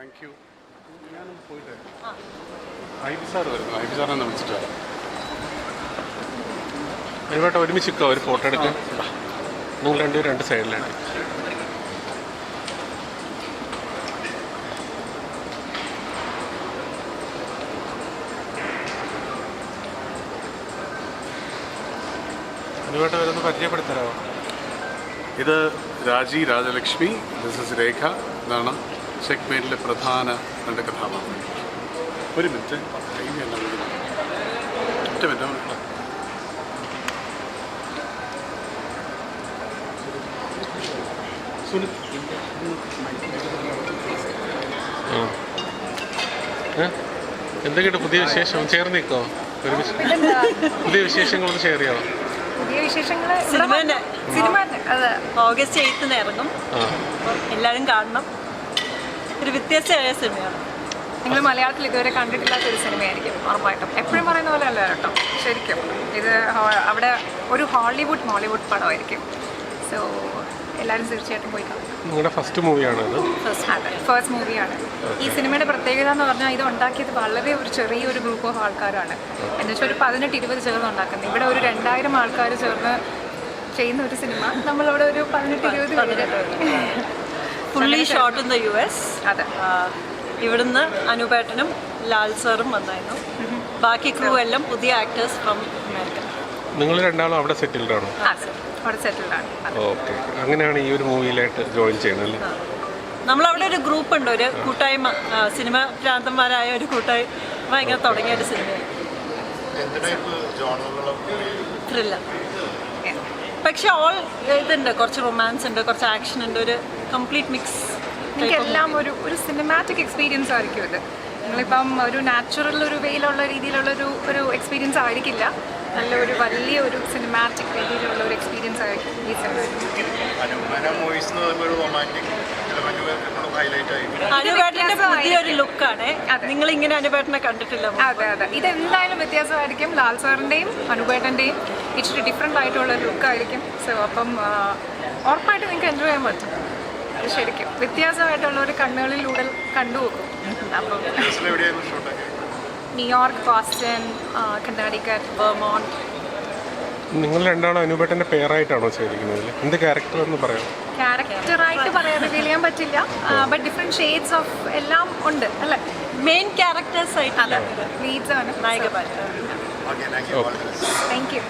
Thank you ഞാനൊന്ന് പോയിട്ട് I B sir വരുന്നു. ഐബി ബി സാറിനെ വിളിച്ചിട്ടാണ് ഒരുപാട് ഒരുമിച്ച് നിൽക്കുക ഒരു ഫോട്ടോ എടുക്കാം. നിങ്ങൾ രണ്ടുപേരും രണ്ട് സൈഡിലാണ്. ഒന്ന് പേരൊന്ന് പരിചയപ്പെടുത്തരാമോ ഇത് രാജി രാജലക്ഷ്മി. ദിസ് ഇസ് രേഖ ഇതാണ് ചെക്ക്മേറ്റിലെ പ്രധാന രണ്ട് കഥാപാത്രങ്ങൾ. ഒരു മിനിറ്റ്. ഒറ്റ മിനിറ്റ് എന്തൊക്കെയുണ്ട് പുതിയ വിശേഷം? ചേർന്ന് നിൽക്കോ ഒരുമിച്ച്. പുതിയ വിശേഷങ്ങളൊന്ന് ഷെയർ ചെയ്യാമോ പുതിയ വിശേഷങ്ങൾ സിനിമേന്റെ. സിനിമ അതെ. ഓഗസ്റ്റ് എയ്ത്തിന് ഇറങ്ങും. എല്ലാവരും കാണണം. ഒരു വ്യത്യസ്തമായ സിനിമയാണ്. നിങ്ങൾ മലയാളത്തിൽ ഇതുവരെ കണ്ടിട്ടില്ലാത്ത ഒരു സിനിമയായിരിക്കും ഉറപ്പായിട്ടും. എപ്പോഴും പറയുന്ന പോലെ അല്ല കേട്ടോ. ശരിക്കും. ഇത് അവിടെ ഒരു ഹോളിവുഡ് മോളിവുഡ് പടമായിരിക്കും. സോ എല്ലാവരും തീർച്ചയായിട്ടും പോയി കാണും നിങ്ങളുടെ ഫസ്റ്റ് മൂവിയാണ് ഫസ്റ്റ് മൂവിയാണ് ഈ സിനിമയുടെ പ്രത്യേകത എന്ന് പറഞ്ഞാൽ ഇത് ഉണ്ടാക്കിയത് വളരെ ഒരു ചെറിയൊരു ഗ്രൂപ്പ് ഓഫ് ആൾക്കാരാണ്. എന്ന് വെച്ചാൽ ഒരു പതിനെട്ട് ഇരുപത് ചേർന്ന് ഉണ്ടാക്കുന്നത്. ഇവിടെ ഒരു രണ്ടായിരം ആൾക്കാർ ചേർന്ന് ചെയ്യുന്ന ഒരു സിനിമ. നമ്മളവിടെ ഒരു പതിനെട്ട് ഇരുപത് പേര്. Fully shot in the U S അതെ. ഇവിടുന്ന് അനുപേട്ടനും ലാൽ സാറും വന്നായിരുന്നു. ബാക്കി ക്രൂ എല്ലാം പുതിയ ആക്ടേഴ്സ് ഫ്രം അമേരിക്ക നിങ്ങൾ രണ്ടാളും അവിടെ സെറ്റിൽഡ് ആണോ? ആ സർ അവിടെ സെറ്റിൽഡ് ആണ്. ഓക്കെ അങ്ങനെയാണ് ഈ ഒരു മൂവിയിലായിട്ട് ജോയിൻ ചെയ്യുന്നത് നമ്മളവിടെ ഒരു ഗ്രൂപ്പ് ഉണ്ട്. ഒരു കൂട്ടായ്മ സിനിമ ഭ്രാന്തന്മാരായ ഒരു കൂട്ടായ്മ. ഇങ്ങനെ തുടങ്ങിയ ഒരു സിനിമയാണ് ത്രില്ലർ പക്ഷെ ഓൾ ഇതുണ്ട്. കുറച്ച് റൊമാൻസ് ഉണ്ട് കുറച്ച് ആക്ഷൻ ഉണ്ട്. ഒരു കംപ്ലീറ്റ് മിക്സ് നിങ്ങൾക്ക് എല്ലാം ഒരു ഒരു സിനിമാറ്റിക് എക്സ്പീരിയൻസ് ആയിരിക്കും ഇത്. നിങ്ങളിപ്പം ഒരു നാച്ചുറൽ ഒരു വെയിലുള്ള രീതിയിലുള്ള ഒരു ഒരു എക്സ്പീരിയൻസ് ആയിരിക്കില്ല. നല്ല ഒരു വലിയ ഒരു സിനിമാറ്റിക് രീതിയിലുള്ള ഒരു എക്സ്പീരിയൻസ് ആയിരിക്കും ഈ. പുതിയൊരു ലുക്കാണ് അതെ. നിങ്ങൾ ഇങ്ങനെ അനുപേട്ടനെ കണ്ടിട്ടില്ല. അതെ അതെ. ഇതെന്തായാലും വ്യത്യാസമായിരിക്കും. ലാൽ സാറിന്റെയും അനുപേട്ടന്റെയും ഇച്ചിരി ഡിഫറെന്റ് ആയിട്ടുള്ള ലുക്കായിരിക്കും സോ അപ്പം ഉറപ്പായിട്ട് നിങ്ങൾക്ക് എൻജോയ് ചെയ്യാൻ പറ്റും. ശരിക്കും. വ്യത്യാസമായിട്ടുള്ള ഒരു കണ്ണുകളിലൂടെ അപ്പം എവിടെയായിരുന്നു ഷൂട്ടൊക്കെ ന്യൂയോർക്ക് ബോസ്റ്റൺ വെർമോണ്ട് നിങ്ങൾ രണ്ടാണോ അനുപേട്ടന്റെ പേരായിട്ടാണോ ചെയ്തിരിക്കുന്നത് എന്ത് ക്യാരക്ടർ എന്ന് പറയാം? ക്യാരക്ടറായിട്ട് പറയാൻ റിവീൽ ചെയ്യാൻ പറ്റില്ല. ബട്ട് ഡിഫറെന്റ് ഷെയ്ഡ്സ് ഓഫ് എല്ലാം ഉണ്ട് അല്ലേ? മെയിൻ ക്യാരക്ടേഴ്സ് ആയിട്ട് ലീഡ്സ് ആണ്. You thank you